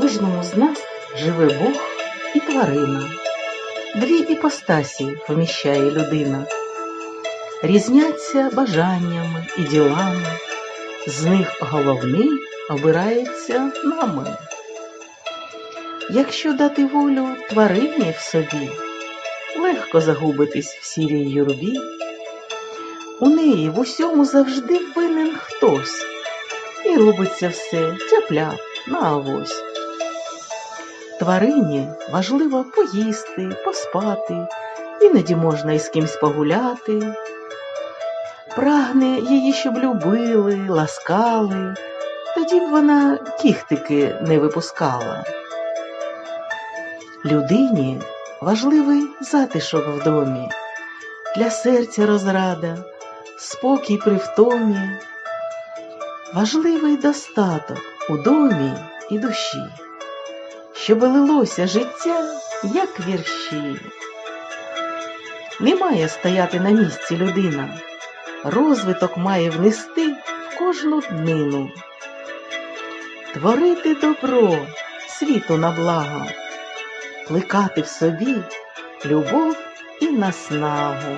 кожному з нас живе Бог і тварина. Дві іпостасі поміщає людина. Різняться бажаннями і ділами, з них головний обирається нами. Якщо дати волю тварині в собі, легко загубитись в сірій юрбі. У неї в усьому завжди винен хтось, і робиться все тяпля на авось. Тварині важливо поїсти, поспати, іноді можна із кимсь погуляти. Прагне її, щоб любили, ласкали, тоді б вона кіхтики не випускала. Людині важливий затишок в домі, для серця розрада, спокій при втомі, важливий достаток у домі і душі, щоб лилося життя, як вірші. Не має стояти на місці людина, розвиток має внести в кожну днину, творити добро світу на благо, плекати в собі любов і наснагу.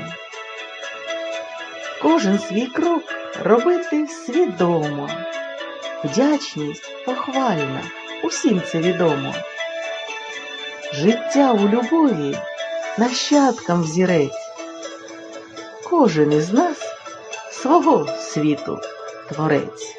Кожен свій крок робити свідомо, вдячність похвальна, усім це відомо. Життя у любові нащадкам взірець. Кожен із нас свого світу творець.